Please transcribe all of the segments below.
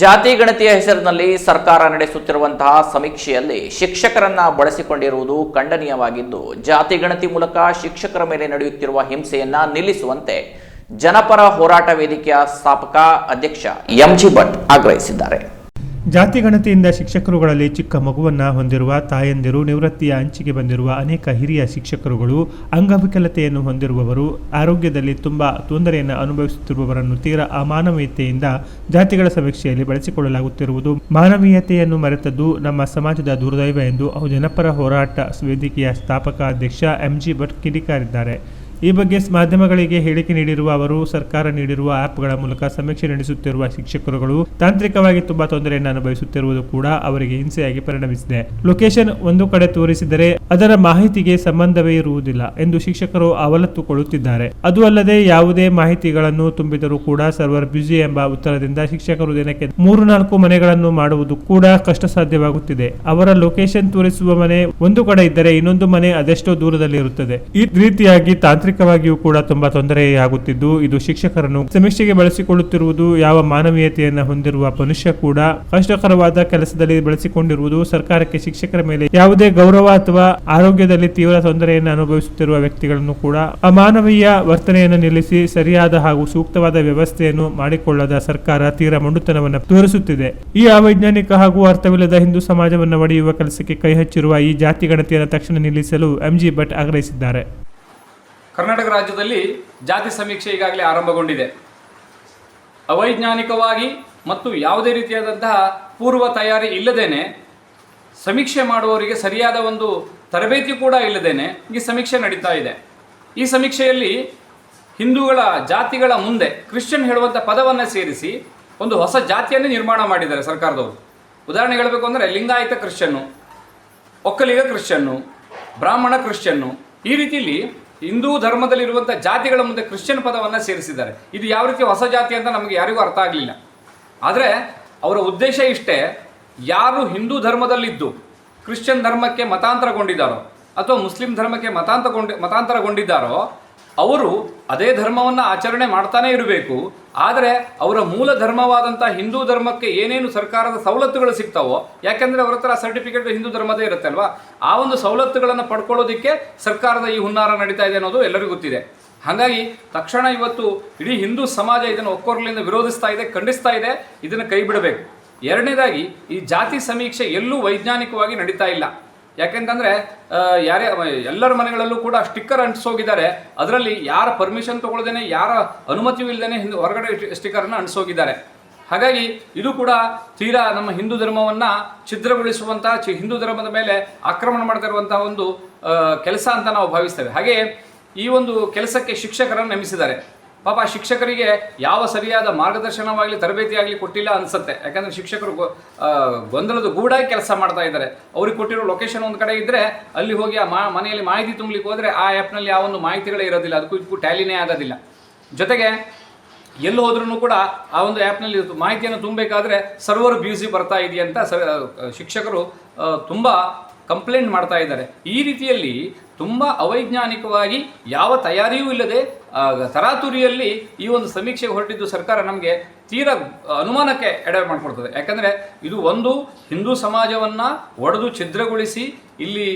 ಜಾತಿ ಗಣತಿಯ ಹೆಸರಿನಲ್ಲಿ ಸರ್ಕಾರ ನಡೆಸುತ್ತಿರುವಂತಹ ಸಮೀಕ್ಷೆಯಲ್ಲಿ ಶಿಕ್ಷಕರನ್ನ ಬಳಸಿಕೊಂಡಿರುವುದು ಖಂಡನೀಯವಾಗಿದ್ದು, ಜಾತಿ ಗಣತಿ ಮೂಲಕ ಶಿಕ್ಷಕರ ಮೇಲೆ ನಡೆಯುತ್ತಿರುವ ಹಿಂಸೆಯನ್ನ ನಿಲ್ಲಿಸುವಂತೆ ಜನಪರ ಹೋರಾಟ ವೇದಿಕೆಯ ಸ್ಥಾಪಕ ಅಧ್ಯಕ್ಷ ಎಂಜಿ ಭಟ್ ಆಗ್ರಹಿಸಿದ್ದಾರೆ. ಜಾತಿ ಗಣತಿಯಿಂದ ಶಿಕ್ಷಕರುಗಳಲ್ಲಿ ಚಿಕ್ಕ ಮಗುವನ್ನು ಹೊಂದಿರುವ ತಾಯಂದಿರು ನಿವೃತ್ತಿಯ ಅಂಚಿಗೆ ಬಂದಿರುವ ಅನೇಕ ಹಿರಿಯ ಶಿಕ್ಷಕರುಗಳು ಅಂಗವಿಕಲತೆಯನ್ನು ಹೊಂದಿರುವವರು, ಆರೋಗ್ಯದಲ್ಲಿ ತುಂಬ ತೊಂದರೆಯನ್ನು ಅನುಭವಿಸುತ್ತಿರುವವರನ್ನು ತೀರಾ ಅಮಾನವೀಯತೆಯಿಂದ ಜಾತಿಗಳ ಸಮೀಕ್ಷೆಯಲ್ಲಿ ಬಳಸಿಕೊಳ್ಳಲಾಗುತ್ತಿರುವುದು. ಮಾನವೀಯತೆಯನ್ನು ಮರೆತದ್ದು ನಮ್ಮ ಸಮಾಜದ ದುರ್ದೈವ ಎಂದು ಜನಪರ ಹೋರಾಟ ವೇದಿಕೆಯ ಸ್ಥಾಪಕ ಅಧ್ಯಕ್ಷ ಎಂಜಿ ಭಟ್ ಕಿಡಿಕಾರಿದ್ದಾರೆ. ಈ ಬಗ್ಗೆ ಮಾಧ್ಯಮಗಳಿಗೆ ಹೇಳಿಕೆ ನೀಡಿರುವ ಅವರು, ಸರ್ಕಾರ ನೀಡಿರುವ ಆ್ಯಪ್ಗಳ ಮೂಲಕ ಸಮೀಕ್ಷೆ ನಡೆಸುತ್ತಿರುವ ಶಿಕ್ಷಕರುಗಳು ತಾಂತ್ರಿಕವಾಗಿ ತುಂಬಾ ತೊಂದರೆಯನ್ನು ಅನುಭವಿಸುತ್ತಿರುವುದು ಕೂಡ ಅವರಿಗೆ ಹಿಂಸೆಯಾಗಿ ಪರಿಣಮಿಸಿದೆ. ಲೊಕೇಶನ್ ಒಂದು ಕಡೆ ತೋರಿಸಿದರೆ ಅದರ ಮಾಹಿತಿಗೆ ಸಂಬಂಧವೇ ಇರುವುದಿಲ್ಲ ಎಂದು ಶಿಕ್ಷಕರು ಅವಲತ್ತುಕೊಳ್ಳುತ್ತಿದ್ದಾರೆ. ಅದು ಅಲ್ಲದೆ ಯಾವುದೇ ಮಾಹಿತಿಗಳನ್ನು ತುಂಬಿದರೂ ಕೂಡ ಸರ್ವರ್ ಬ್ಯುಸಿ ಎಂಬ ಉತ್ತರದಿಂದ ಶಿಕ್ಷಕರು ದಿನಕ್ಕೆ ಮೂರು ನಾಲ್ಕು ಮನೆಗಳನ್ನು ಮಾಡುವುದು ಕೂಡ ಕಷ್ಟ ಸಾಧ್ಯವಾಗುತ್ತಿದೆ ಅವರ ಲೊಕೇಶನ್ ತೋರಿಸುವ ಮನೆ ಒಂದು ಕಡೆ ಇದ್ದರೆ ಇನ್ನೊಂದು ಮನೆ ಅದೆಷ್ಟೋ ದೂರದಲ್ಲಿ ಇರುತ್ತದೆ ಈ ರೀತಿಯಾಗಿ ತಾಂತ್ರಿಕವಾಗಿಯೂ ಕೂಡ ತುಂಬಾ ತೊಂದರೆಯಾಗುತ್ತಿದ್ದು, ಇದು ಶಿಕ್ಷಕರನ್ನು ಸಮೀಕ್ಷೆಗೆ ಬಳಸಿಕೊಳ್ಳುತ್ತಿರುವುದು, ಯಾವ ಮಾನವೀಯತೆಯನ್ನು ಹೊಂದಿರುವ ಮನುಷ್ಯ ಕೂಡ ಕಷ್ಟಕರವಾದ ಕೆಲಸದಲ್ಲಿ ಬಳಸಿಕೊಂಡಿರುವುದು, ಸರ್ಕಾರಕ್ಕೆ ಶಿಕ್ಷಕರ ಮೇಲೆ ಯಾವುದೇ ಗೌರವ ಅಥವಾ ಆರೋಗ್ಯದಲ್ಲಿ ತೀವ್ರ ತೊಂದರೆಯನ್ನು ಅನುಭವಿಸುತ್ತಿರುವ ವ್ಯಕ್ತಿಗಳನ್ನು ಕೂಡ ಅಮಾನವೀಯ ವರ್ತನೆಯನ್ನು ನಿಲ್ಲಿಸಿ ಸರಿಯಾದ ಹಾಗೂ ಸೂಕ್ತವಾದ ವ್ಯವಸ್ಥೆಯನ್ನು ಮಾಡಿಕೊಳ್ಳದ ಸರ್ಕಾರ ತೀರ ಮಂಡುತನವನ್ನು ತೋರಿಸುತ್ತಿದೆ. ಈ ಅವೈಜ್ಞಾನಿಕ ಹಾಗೂ ಅರ್ಥವಿಲ್ಲದ ಹಿಂದೂ ಸಮಾಜವನ್ನು ಒಡೆಯುವ ಕೆಲಸಕ್ಕೆ ಕೈ ಹಚ್ಚಿರುವ ಈ ಜಾತಿ ಗಣತಿಯನ್ನು ತಕ್ಷಣ ನಿಲ್ಲಿಸಲು ಎಂಜಿ ಭಟ್ ಆಗ್ರಹಿಸಿದ್ದಾರೆ. ಕರ್ನಾಟಕ ರಾಜ್ಯದಲ್ಲಿ ಜಾತಿ ಸಮೀಕ್ಷೆ ಈಗಾಗಲೇ ಆರಂಭಗೊಂಡಿದೆ. ಅವೈಜ್ಞಾನಿಕವಾಗಿ ಮತ್ತು ಯಾವುದೇ ರೀತಿಯಾದಂತಹ ಪೂರ್ವ ತಯಾರಿ ಇಲ್ಲದೇನೆ ಸಮೀಕ್ಷೆ ಮಾಡುವವರಿಗೆ ಸರಿಯಾದ ಒಂದು ತರಬೇತಿ ಕೂಡ ಇಲ್ಲದೇನೆ ಈ ಸಮೀಕ್ಷೆ ನಡೀತಾ ಇದೆ. ಈ ಸಮೀಕ್ಷೆಯಲ್ಲಿ ಹಿಂದೂಗಳ ಜಾತಿಗಳ ಮುಂದೆ ಕ್ರಿಶ್ಚಿಯನ್ ಹೇಳುವಂಥ ಪದವನ್ನು ಸೇರಿಸಿ ಒಂದು ಹೊಸ ಜಾತಿಯನ್ನೇ ನಿರ್ಮಾಣ ಮಾಡಿದ್ದಾರೆ ಸರ್ಕಾರದವರು. ಉದಾಹರಣೆ ಹೇಳಬೇಕು ಅಂದರೆ ಲಿಂಗಾಯತ ಕ್ರಿಶ್ಚಿಯನ್ನು ಒಕ್ಕಲಿಗ ಕ್ರಿಶ್ಚಿಯನ್ನು ಬ್ರಾಹ್ಮಣ ಕ್ರಿಶ್ಚಿಯನ್ನು ಈ ರೀತಿಯಲ್ಲಿ ಹಿಂದೂ ಧರ್ಮದಲ್ಲಿರುವಂಥ ಜಾತಿಗಳ ಮುಂದೆ ಕ್ರಿಶ್ಚಿಯನ್ ಪದವನ್ನು ಸೇರಿಸಿದ್ದಾರೆ. ಇದು ಯಾವ ರೀತಿ ಹೊಸ ಜಾತಿ ಅಂತ ನಮಗೆ ಯಾರಿಗೂ ಅರ್ಥ ಆಗಲಿಲ್ಲ. ಆದರೆ ಅವರ ಉದ್ದೇಶ ಇಷ್ಟೇ, ಯಾರು ಹಿಂದೂ ಧರ್ಮದಲ್ಲಿದ್ದು ಕ್ರಿಶ್ಚಿಯನ್ ಧರ್ಮಕ್ಕೆ ಮತಾಂತರಗೊಂಡಿದ್ದಾರೋ ಅಥವಾ ಮುಸ್ಲಿಂ ಧರ್ಮಕ್ಕೆ ಮತಾಂತರಗೊಂಡಿ ಮತಾಂತರಗೊಂಡಿದ್ದಾರೋ, ಅವರು ಅದೇ ಧರ್ಮವನ್ನು ಆಚರಣೆ ಮಾಡ್ತಾನೇ ಇರಬೇಕು. ಆದರೆ ಅವರ ಮೂಲ ಧರ್ಮವಾದಂಥ ಹಿಂದೂ ಧರ್ಮಕ್ಕೆ ಏನೇನು ಸರ್ಕಾರದ ಸವಲತ್ತುಗಳು ಸಿಗ್ತಾವೋ, ಯಾಕೆಂದರೆ ಅವರ ಹತ್ರ ಸರ್ಟಿಫಿಕೇಟ್ ಹಿಂದೂ ಧರ್ಮದೇ ಇರುತ್ತೆ ಅಲ್ವಾ? ಆ ಒಂದು ಸವಲತ್ತುಗಳನ್ನು ಪಡ್ಕೊಳ್ಳೋದಕ್ಕೆ ಸರ್ಕಾರದ ಈ ಹುನ್ನಾರ ನಡೀತಾ ಇದೆ ಅನ್ನೋದು ಎಲ್ಲರಿಗೂ ಗೊತ್ತಿದೆ. ಹಾಗಾಗಿ ತಕ್ಷಣ ಇವತ್ತು ಇಡೀ ಹಿಂದೂ ಸಮಾಜ ಇದನ್ನು ಒಕ್ಕೊರಲಿಂದ ವಿರೋಧಿಸ್ತಾ ಇದೆ, ಖಂಡಿಸ್ತಾ ಇದೆ, ಇದನ್ನು ಕೈ ಬಿಡಬೇಕು. ಎರಡನೇದಾಗಿ ಈ ಜಾತಿ ಸಮೀಕ್ಷೆ ಎಲ್ಲೂ ವೈಜ್ಞಾನಿಕವಾಗಿ ನಡೀತಾ ಇಲ್ಲ. ಯಾಕೆಂತಂದರೆ ಯಾರೇ, ಎಲ್ಲರ ಮನೆಗಳಲ್ಲೂ ಕೂಡ ಸ್ಟಿಕ್ಕರ್ ಅಂಟಿಸೋಗಿದ್ದಾರೆ. ಅದರಲ್ಲಿ ಯಾರ ಪರ್ಮಿಷನ್ ತೊಗೊಳ್ದೇನೆ, ಯಾರ ಅನುಮತಿಯೂ ಇಲ್ಲದೇ ಹಿಂದೆ ಹೊರಗಡೆ ಸ್ಟಿಕ್ಕರನ್ನು ಅಂಟಿಸೋಗಿದ್ದಾರೆ. ಹಾಗಾಗಿ ಇದು ಕೂಡ ತೀರಾ ನಮ್ಮ ಹಿಂದೂ ಧರ್ಮವನ್ನು ಛಿದ್ರಗೊಳಿಸುವಂತಹ ಚಿ ಹಿಂದೂ ಧರ್ಮದ ಮೇಲೆ ಆಕ್ರಮಣ ಮಾಡ್ತಾ ಇರುವಂತಹ ಒಂದು ಕೆಲಸ ಅಂತ ನಾವು ಭಾವಿಸ್ತೇವೆ. ಹಾಗೆ ಈ ಒಂದು ಕೆಲಸಕ್ಕೆ ಶಿಕ್ಷಕರನ್ನು ನೇಮಿಸಿದ್ದಾರೆ. ಪಾಪ ಶಿಕ್ಷಕರಿಗೆ ಯಾವ ಸರಿಯಾದ ಮಾರ್ಗದರ್ಶನವಾಗಲಿ ತರಬೇತಿ ಆಗಲಿ ಕೊಟ್ಟಿಲ್ಲ ಅನ್ಸುತ್ತೆ. ಯಾಕಂದರೆ ಶಿಕ್ಷಕರು ಗೊಂದಲದ ಗೂಡಾಗಿ ಕೆಲಸ ಮಾಡ್ತಾ ಇದ್ದಾರೆ. ಅವ್ರಿಗೆ ಕೊಟ್ಟಿರೋ ಲೊಕೇಶನ್ ಒಂದು ಕಡೆ ಇದ್ದರೆ ಅಲ್ಲಿ ಹೋಗಿ ಆ ಮಾ ಮನೆಯಲ್ಲಿ ಮಾಹಿತಿ ತುಂಬಲಿಕ್ಕೆ ಹೋದರೆ ಆ ಆ್ಯಪ್ನಲ್ಲಿ ಯಾವ ಒಂದು ಮಾಹಿತಿಗಳೇ ಇರೋದಿಲ್ಲ. ಅದಕ್ಕೂ ಇದಕ್ಕೂ ಟ್ಯಾಲಿನೇ ಆಗೋದಿಲ್ಲ. ಜೊತೆಗೆ, ಎಲ್ಲಿ ಹೋದ್ರೂ ಕೂಡ ಆ ಒಂದು ಆ್ಯಪ್ನಲ್ಲಿ ಮಾಹಿತಿಯನ್ನು ತುಂಬಬೇಕಾದ್ರೆ ಸರ್ವರ್ ಬ್ಯೂಸಿ ಬರ್ತಾ ಇದೆಯಂತ ಸ ಶಿಕ್ಷಕರು ತುಂಬ ಕಂಪ್ಲೇಂಟ್ ಮಾಡ್ತಾ ಇದ್ದಾರೆ. ಈ ರೀತಿಯಲ್ಲಿ ತುಂಬ ಅವೈಜ್ಞಾನಿಕವಾಗಿ ಯಾವ ತಯಾರಿಯೂ ಇಲ್ಲದೆ ತರಾತುರಿಯಲ್ಲಿ ಈ ಒಂದು ಸಮೀಕ್ಷೆಗೆ ಹೊರಟಿದ್ದು ಸರ್ಕಾರ ನಮಗೆ ತೀರ ಅನುಮಾನಕ್ಕೆ ಎಡೆ ಮಾಡಿಕೊಡ್ತದೆ ಯಾಕಂದರೆ ಇದು ಒಂದು ಹಿಂದೂ ಸಮಾಜವನ್ನು ಒಡೆದು ಛಿದ್ರಗೊಳಿಸಿ, ಇಲ್ಲಿ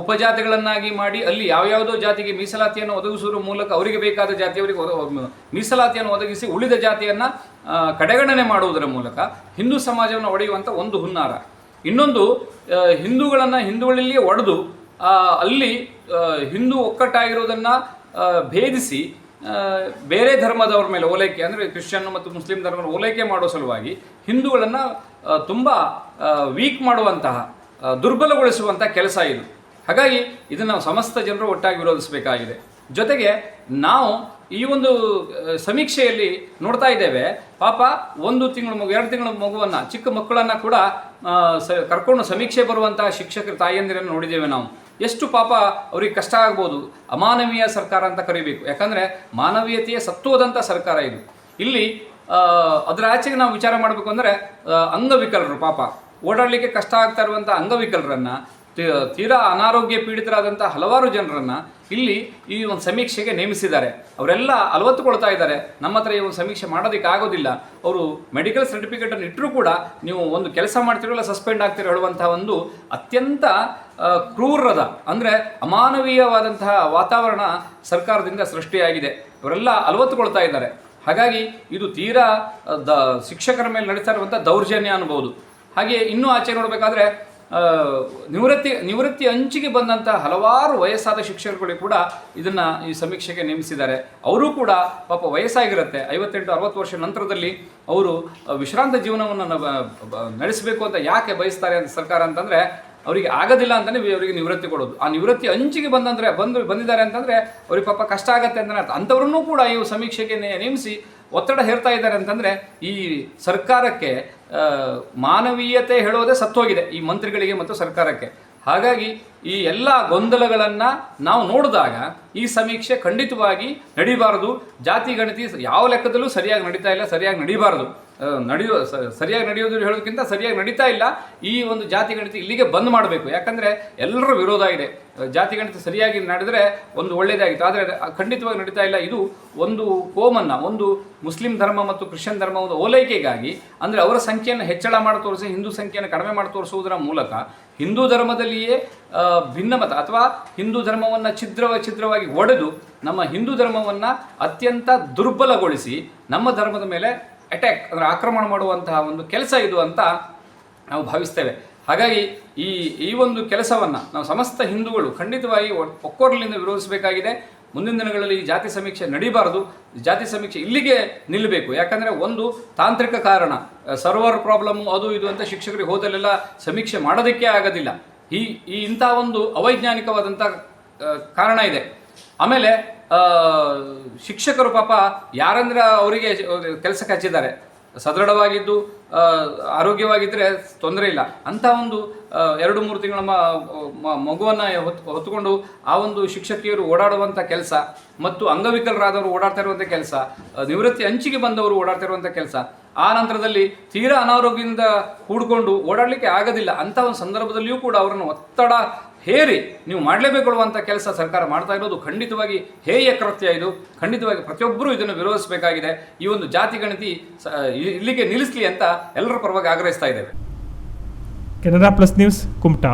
ಉಪಜಾತಿಗಳನ್ನಾಗಿ ಮಾಡಿ, ಅಲ್ಲಿ ಯಾವ್ಯಾವುದೋ ಜಾತಿಗೆ ಮೀಸಲಾತಿಯನ್ನು ಒದಗಿಸುವ ಮೂಲಕ ಅವರಿಗೆ ಬೇಕಾದ ಜಾತಿಯವರಿಗೆ ಮೀಸಲಾತಿಯನ್ನು ಒದಗಿಸಿ ಉಳಿದ ಜಾತಿಯನ್ನು ಕಡೆಗಣನೆ ಮಾಡುವುದರ ಮೂಲಕ ಹಿಂದೂ ಸಮಾಜವನ್ನು ಒಡೆಯುವಂಥ ಒಂದು ಹುನ್ನಾರ. ಇನ್ನೊಂದು ಹಿಂದೂಗಳನ್ನು ಹಿಂದೂಗಳಲ್ಲಿಯೇ ಒಡೆದು ಅಲ್ಲಿ ಹಿಂದೂ ಒಕ್ಕಟ್ಟಾಗಿರೋದನ್ನು ಭೇದಿಸಿ ಬೇರೆ ಧರ್ಮದವ್ರ ಮೇಲೆ ಓಲೈಕೆ, ಅಂದರೆ ಕ್ರಿಶ್ಚಿಯನ್ ಮತ್ತು ಮುಸ್ಲಿಂ ಧರ್ಮದ ಓಲೈಕೆ ಮಾಡೋ ಸಲುವಾಗಿ ಹಿಂದೂಗಳನ್ನು ತುಂಬ ವೀಕ್ ಮಾಡುವಂತಹ ದುರ್ಬಲಗೊಳಿಸುವಂಥ ಕೆಲಸ ಇದು. ಹಾಗಾಗಿ ಇದನ್ನು ಸಮಸ್ತ ಜನರು ಒಟ್ಟಾಗಿ ವಿರೋಧಿಸಬೇಕಾಗಿದೆ. ಜೊತೆಗೆ ನಾವು ಈ ಒಂದು ಸಮೀಕ್ಷೆಯಲ್ಲಿ ನೋಡ್ತಾ ಇದ್ದೇವೆ. ಪಾಪ ಒಂದು ತಿಂಗಳು ಮಗು, ಎರಡು ತಿಂಗಳ ಮಗುವನ್ನು, ಚಿಕ್ಕ ಮಕ್ಕಳನ್ನು ಕೂಡ ಸ, ಕರ್ಕೊಂಡು ಸಮೀಕ್ಷೆ ಬರುವಂತಹ ಶಿಕ್ಷಕರ ತಾಯಿಯಂದಿರನ್ನು ನೋಡಿದ್ದೇವೆ ನಾವು. ಎಷ್ಟು ಪಾಪ ಅವ್ರಿಗೆ ಕಷ್ಟ ಆಗ್ಬೋದು. ಅಮಾನವೀಯ ಸರ್ಕಾರ ಅಂತ ಕರಿಬೇಕು. ಯಾಕಂದರೆ ಮಾನವೀಯತೆಯ ಸತ್ವದಂಥ ಸರ್ಕಾರ ಇದು. ಇಲ್ಲಿ ಅದರ ಆಚೆಗೆ ನಾವು ವಿಚಾರ ಮಾಡಬೇಕು ಅಂದರೆ ಅಂಗವಿಕಲರು ಪಾಪ. ಓಡಾಡಲಿಕ್ಕೆ ಕಷ್ಟ ಆಗ್ತಾ ಇರುವಂಥ ಅಂಗವಿಕಲರನ್ನು ತೀರಾ ಅನಾರೋಗ್ಯ ಪೀಡಿತರಾದಂಥ ಹಲವಾರು ಜನರನ್ನ ಇಲ್ಲಿ ಈ ಒಂದು ಸಮೀಕ್ಷೆಗೆ ನೇಮಿಸಿದ್ದಾರೆ. ಅವರೆಲ್ಲ ಅಲವತ್ತುಕೊಳ್ತಾ ಇದ್ದಾರೆ. ನಮ್ಮ ಹತ್ರ ಈ ಒಂದು ಸಮೀಕ್ಷೆ ಮಾಡೋದಕ್ಕೆ ಆಗೋದಿಲ್ಲ ಅವರು ಮೆಡಿಕಲ್ ಸರ್ಟಿಫಿಕೇಟ್ ಅನ್ನು ಇಟ್ಟರೂ ಕೂಡ ನೀವು ಒಂದು ಕೆಲಸ ಮಾಡ್ತಿರೋಲ್ಲ ಸಸ್ಪೆಂಡ್ ಆಗ್ತಿರೋ ಹೇಳುವಂತಹ ಒಂದು ಅತ್ಯಂತ ಕ್ರೂರದ, ಅಂದರೆ ಅಮಾನವೀಯವಾದಂತಹ ವಾತಾವರಣ ಸರ್ಕಾರದಿಂದ ಸೃಷ್ಟಿಯಾಗಿದೆ. ಇವರೆಲ್ಲ ಅಲವತ್ತುಕೊಳ್ತಾ ಇದ್ದಾರೆ. ಹಾಗಾಗಿ ಇದು ತೀರಾ ದ, ಶಿಕ್ಷಕರ ಮೇಲೆ ನಡೀತಾ ಇರುವಂಥ ದೌರ್ಜನ್ಯ ಅನ್ಬೋದು. ಹಾಗೆ ಇನ್ನೂ ಆಚೆ ನೋಡಬೇಕಾದ್ರೆ ನಿವೃತ್ತಿ ನಿವೃತ್ತಿ ಅಂಚಿಗೆ ಬಂದಂಥ ಹಲವಾರು ವಯಸ್ಸಾದ ಶಿಕ್ಷಕರುಗಳಿಗೆ ಕೂಡ ಇದನ್ನ ಈ ಸಮೀಕ್ಷೆಗೆ ನೇಮಿಸಿದ್ದಾರೆ. ಅವರು ಕೂಡ ಪಾಪ ವಯಸ್ಸಾಗಿರುತ್ತೆ. ಐವತ್ತೆಂಟು, ಅರವತ್ತು ವರ್ಷ ನಂತರದಲ್ಲಿ ಅವರು ವಿಶ್ರಾಂತ ಜೀವನವನ್ನು ನಡೆಸಬೇಕು ಅಂತ ಯಾಕೆ ಬಯಸ್ತಾರೆ ಅಂತ ಸರ್ಕಾರ ಅಂತಂದ್ರೆ ಅವರಿಗೆ ಆಗೋದಿಲ್ಲ ಅಂತಲೇ ಅವರಿಗೆ ನಿವೃತ್ತಿ ಕೊಡೋದು. ಆ ನಿವೃತ್ತಿ ಅಂಚಿಗೆ ಬಂದಂದರೆ, ಬಂದು ಬಂದಿದ್ದಾರೆ ಅಂತಂದರೆ ಅವ್ರಿಗೆ ಪಾಪ ಕಷ್ಟ ಆಗತ್ತೆ ಅಂತಲೇ ಅರ್ಥ. ಅಂಥವ್ರನ್ನೂ ಕೂಡ ಈ ಸಮೀಕ್ಷೆಗೆ ನೇಮಿಸಿ ಒತ್ತಡ ಹೇರ್ತಾ ಇದ್ದಾರೆ ಅಂತಂದರೆ ಈ ಸರ್ಕಾರಕ್ಕೆ ಮಾನವೀಯತೆ ಹೇಳೋದೇ ಸತ್ತೋಗಿದೆ ಈ ಮಂತ್ರಿಗಳಿಗೆ ಮತ್ತು ಸರ್ಕಾರಕ್ಕೆ. ಹಾಗಾಗಿ ಈ ಎಲ್ಲ ಗೊಂದಲಗಳನ್ನು ನಾವು ನೋಡಿದಾಗ ಈ ಸಮೀಕ್ಷೆ ಖಂಡಿತವಾಗಿ ನಡಿಬಾರದು. ಜಾತಿ, ಗಣತಿ ಯಾವ ಲೆಕ್ಕದಲ್ಲೂ ಸರಿಯಾಗಿ ನಡೀತಾ ಇಲ್ಲ, ಸರಿಯಾಗಿ ನಡಿಬಾರದು. ನಡೆಯೋ ಸರಿಯಾಗಿ ನಡೆಯೋದು ಹೇಳೋದಕ್ಕಿಂತ ಸರಿಯಾಗಿ ನಡೀತಾ ಇಲ್ಲ. ಈ ಒಂದು ಜಾತಿ ಗಣಿತ ಇಲ್ಲಿಗೆ ಬಂದ್ ಮಾಡಬೇಕು. ಯಾಕಂದ್ರೆ ಎಲ್ಲರೂ ವಿರೋಧ ಇದೆ. ಜಾತಿ ಗಣಿತ ಸರಿಯಾಗಿ ನಡೆದರೆ ಒಂದು ಒಳ್ಳೆಯದಾಗಿತ್ತು ಆದರೆ ಖಂಡಿತವಾಗಿ ನಡೀತಾ ಇಲ್ಲ. ಇದು ಒಂದು ಕೋಮನ್ನ, ಒಂದು ಮುಸ್ಲಿಂ ಧರ್ಮ ಮತ್ತು ಕ್ರಿಶ್ಚಿಯನ್ ಧರ್ಮ ಒಂದು ಓಲೈಕೆಗಾಗಿ, ಅಂದರೆ ಅವರ ಸಂಖ್ಯೆಯನ್ನು ಹೆಚ್ಚಳ ಮಾಡಿ ತೋರಿಸಿ, ಹಿಂದೂ ಸಂಖ್ಯೆಯನ್ನು ಕಡಿಮೆ ಮಾಡಿ ತೋರಿಸುವುದರ ಮೂಲಕ ಹಿಂದೂ ಧರ್ಮದಲ್ಲಿಯೇ ಭಿನ್ನಮತ ಅಥವಾ ಹಿಂದೂ ಧರ್ಮವನ್ನು ಛಿದ್ರವ ಛಿದ್ರವಾಗಿ ಒಡೆದು ನಮ್ಮ ಹಿಂದೂ ಧರ್ಮವನ್ನು ಅತ್ಯಂತ ದುರ್ಬಲಗೊಳಿಸಿ ನಮ್ಮ ಧರ್ಮದ ಮೇಲೆ ಅಟ್ಯಾಕ್ ಅಂದರೆ ಆಕ್ರಮಣ ಮಾಡುವಂತಹ ಒಂದು ಕೆಲಸ ಇದು ಅಂತ ನಾವು ಭಾವಿಸ್ತೇವೆ. ಹಾಗಾಗಿ ಈ ಈ ಒಂದು ಕೆಲಸವನ್ನು ನಾವು ಸಮಸ್ತ ಹಿಂದೂಗಳು ಖಂಡಿತವಾಗಿ ಒಕ್ಕೋರ್ಲಿಂದ ವಿರೋಧಿಸಬೇಕಾಗಿದೆ. ಮುಂದಿನ ದಿನಗಳಲ್ಲಿ ಈ ಜಾತಿ ಸಮೀಕ್ಷೆ ನಡೀಬಾರದು. ಜಾತಿ ಸಮೀಕ್ಷೆ ಇಲ್ಲಿಗೆ ನಿಲ್ಲಬೇಕು. ಯಾಕಂದರೆ ಒಂದು ತಾಂತ್ರಿಕ ಕಾರಣ ಸರ್ವರ್ ಪ್ರಾಬ್ಲಮ್ ಅದು ಇದು ಅಂತ ಶಿಕ್ಷಕರಿಗೆ ಹೋದಲ್ಲೆಲ್ಲ ಸಮೀಕ್ಷೆ ಮಾಡೋದಕ್ಕೆ ಆಗೋದಿಲ್ಲ. ಈ ಈ ಇಂಥ ಒಂದು ಅವೈಜ್ಞಾನಿಕವಾದಂಥ ಕಾರಣ ಇದೆ. ಆಮೇಲೆ ಶಿಕ್ಷಕರು ಪಾಪ ಯಾರಂದ್ರೆ ಅವರಿಗೆ ಕೆಲಸಕ್ಕೆ ಹಚ್ಚಿದ್ದಾರೆ ಸದೃಢವಾಗಿದ್ದು ಆರೋಗ್ಯವಾಗಿದ್ದರೆ ತೊಂದರೆ ಇಲ್ಲ. ಅಂಥ ಒಂದು ಎರಡು, ಮೂರು ತಿಂಗಳ ಮಗುವನ್ನು ಹೊತ್ತು ಹೊತ್ತುಕೊಂಡು ಆ ಒಂದು ಶಿಕ್ಷಕಿಯರು ಓಡಾಡುವಂಥ ಕೆಲಸ ಮತ್ತು ಅಂಗವಿಕಲರಾದವರು ಓಡಾಡ್ತಾ ಇರುವಂಥ ಕೆಲಸ ನಿವೃತ್ತಿ ಅಂಚಿಗೆ ಬಂದವರು ಓಡಾಡ್ತಾ ಇರುವಂಥ ಕೆಲಸ, ಆ ನಂತರದಲ್ಲಿ ತೀರಾ ಅನಾರೋಗ್ಯದಿಂದ ಕೂಡಿಕೊಂಡು ಓಡಾಡಲಿಕ್ಕೆ ಆಗೋದಿಲ್ಲ. ಅಂಥ ಒಂದು ಸಂದರ್ಭದಲ್ಲಿಯೂ ಕೂಡ ಅವರನ್ನು ಒತ್ತಡ ಹೇರಿ, ನೀವು ಮಾಡಲೇಬೇಕುಳುವಂಥ ಕೆಲಸ ಸರ್ಕಾರ ಮಾಡ್ತಾ ಇರೋದು, ಖಂಡಿತವಾಗಿ ಹೇಯ ಕೃತ್ಯ ಇದು. ಖಂಡಿತವಾಗಿ ಪ್ರತಿಯೊಬ್ಬರೂ ಇದನ್ನು ವಿರೋಧಿಸಬೇಕಾಗಿದೆ. ಈ ಒಂದು ಜಾತಿ ಗಣತಿ ಇಲ್ಲಿಗೆ ನಿಲ್ಲಿಸಲಿ ಅಂತ ಎಲ್ಲರ ಪರವಾಗಿ ಆಗ್ರಹಿಸ್ತಾ ಇದ್ದೇವೆ. Canara plus news Kumta.